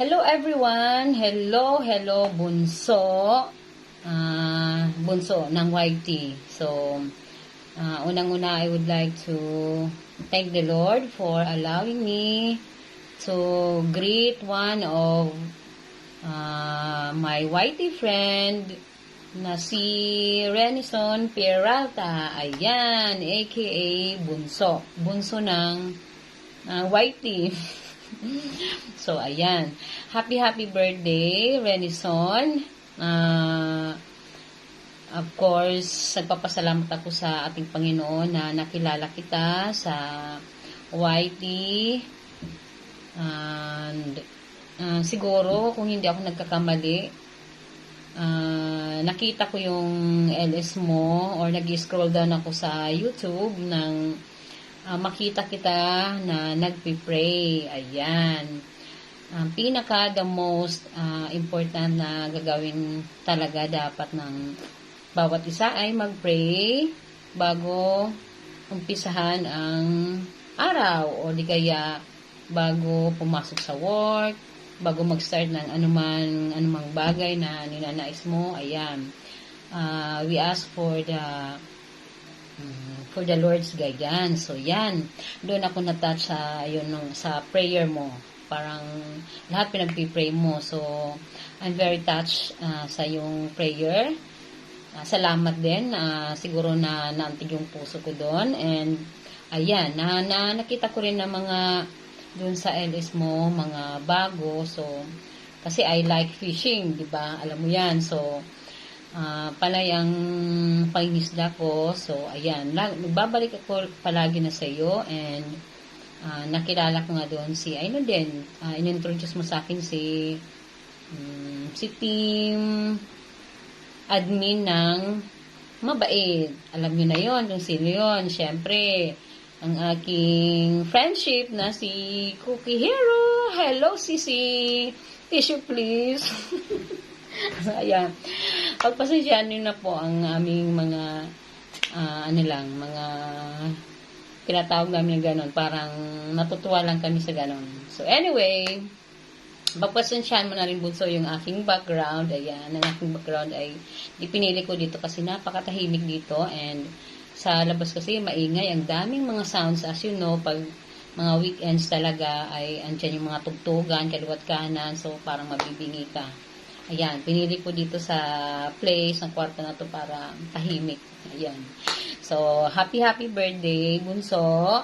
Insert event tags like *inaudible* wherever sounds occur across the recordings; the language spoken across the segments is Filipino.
Hello everyone! Hello, hello bunso. Ah, bunso ng YT. So, ah, unang-una I would like to thank the Lord for allowing me to greet one of ah, my YT friend na si Renison Peralta. Ayan, aka Bunso. Bunso ng ah, YT. *laughs* *laughs* so, ayan. Happy, happy birthday, Renison. Ah, of course, nagpapasalamat ako sa ating Panginoon na nakilala kita sa YT. And ah, siguro, kung hindi ako nagkakamali, ah, nakita ko yung LS mo or nag-scroll down ako sa YouTube ng ah, makita kita na nagpi-pray. Ayan. Ang pinaka the most ah, important na gagawin talaga dapat ng bawat isa ay mag-pray bago umpisahan ang araw o di kaya bago pumasok sa work, bago mag-start ng anuman anumang bagay na ninanais mo. Ayan. Ah, we ask for the for the Lord's guidance. So, yan. Doon ako na-touch sa, yun, nung, sa prayer mo. Parang lahat pinagpipray mo. So, I'm very touched ah, sa yung prayer. Ah, salamat din. Ah, siguro na naantig yung puso ko doon. And, ayan, na, na, nakita ko rin na mga doon sa LS mo, mga bago. So, kasi I like fishing, di ba? Alam mo yan. So, Ah, palay ang pangingisda ko. So, ayan. Nagbabalik ako palagi na sa iyo and ah, nakilala ko nga doon si, ayun din, ah, inintroduce mo sa akin si mm, si team admin ng mabait. Alam niyo na yon kung sino yon Siyempre, ang aking friendship na si Cookie Hero. Hello, Sisi. Tissue, please. *laughs* *laughs* ayan. Pagpasensyahan niyo na po ang aming mga ah, ano lang, mga tinatawag namin na gano'n. Parang natutuwa lang kami sa gano'n. So anyway, pagpasensyahan mo na rin bunso yung aking background. Ayan, ang aking background ay ipinili ko dito kasi napakatahimik dito and sa labas kasi maingay. Ang daming mga sounds as you know, pag mga weekends talaga ay andyan yung mga tugtugan, kaliwat kanan, so parang mabibingi ka. Ayan, pinili ko dito sa place ng kwarto na to para tahimik. Ayan. So, happy happy birthday, Bunso.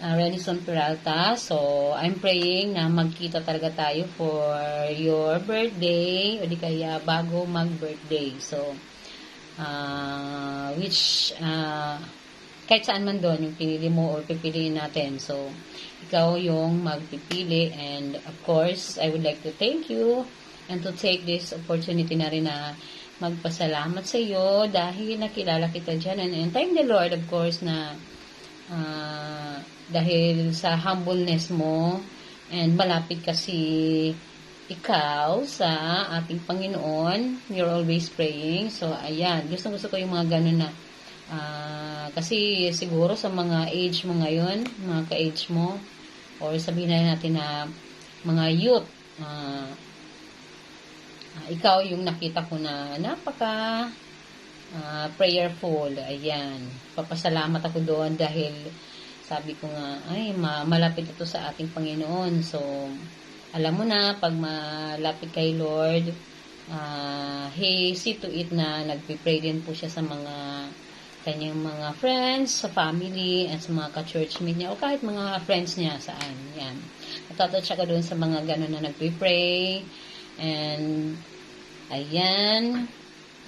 Uh, Renison Peralta. So, I'm praying na magkita talaga tayo for your birthday o di kaya bago mag-birthday. So, uh, which, uh, kahit saan man doon yung pinili mo or pipiliin natin. So, ikaw yung magpipili and of course, I would like to thank you and to take this opportunity na rin na magpasalamat sa iyo dahil nakilala kita dyan. And, and thank the Lord, of course, na ah, dahil sa humbleness mo and malapit kasi ikaw sa ating Panginoon, you're always praying. So, ayan, gusto gusto ko yung mga ganun na ah, kasi siguro sa mga age mo ngayon, mga ka-age mo, or sabihin na natin na mga youth, ah, Ah, ikaw yung nakita ko na napaka ah, prayerful. Ayan. Papasalamat ako doon dahil sabi ko nga, ay, ma- malapit ito sa ating Panginoon. So, alam mo na, pag malapit kay Lord, ah, he see to it na nagpipray din po siya sa mga kanyang mga friends, sa family, and sa mga ka-churchmate niya, o kahit mga friends niya saan. Yan. Natatouch ako doon sa mga ganun na nagpipray, And, ayan.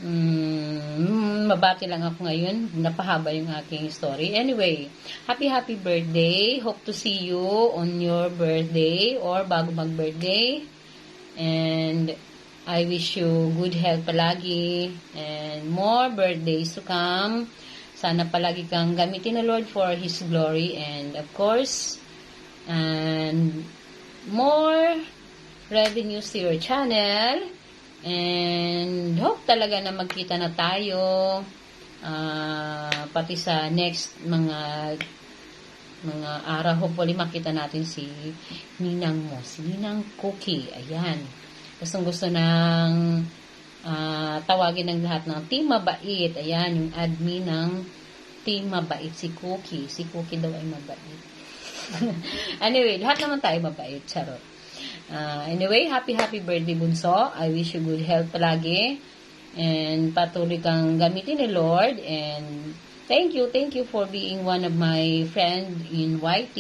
Mm, mabati lang ako ngayon. Napahaba yung aking story. Anyway, happy, happy birthday. Hope to see you on your birthday or bago mag-birthday. And, I wish you good health palagi and more birthdays to come. Sana palagi kang gamitin ng Lord for His glory and of course, and more revenues to your channel. And hope talaga na magkita na tayo. ah, pati sa next mga mga araw, hopefully makita natin si Ninang mo, si Ninang Cookie. Ayan. Gustong gusto ng ah, tawagin ng lahat ng Team Mabait. Ayan, yung admin ng Team Mabait, si Cookie. Si Cookie daw ay mabait. *laughs* anyway, lahat naman tayo mabait. Charot. Ah, anyway, happy happy birthday bunso. I wish you good health palagi. And patuloy kang gamitin ni Lord. And thank you, thank you for being one of my friend in YT.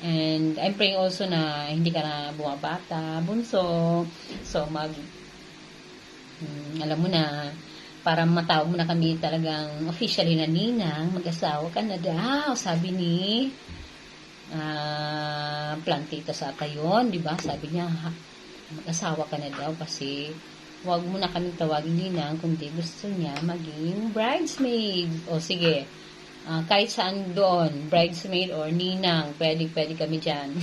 And I'm praying also na hindi ka na bumabata, bunso. So, mag, hmm, alam mo na, para matawag mo na kami talagang officially na ninang, mag-asawa ka na daw, sabi ni ah plantita sa yun, di ba? Sabi niya, mag-asawa ka na daw kasi wag mo na kaming tawagin ninang kundi gusto niya maging bridesmaid. O sige, ah, kahit saan doon, bridesmaid or ninang, pwede, pwede kami dyan.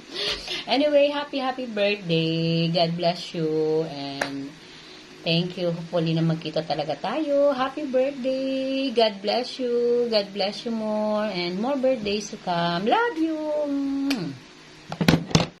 *laughs* anyway, happy, happy birthday. God bless you and Thank you. Hopefully na magkita talaga tayo. Happy birthday. God bless you. God bless you more. And more birthdays to come. Love you.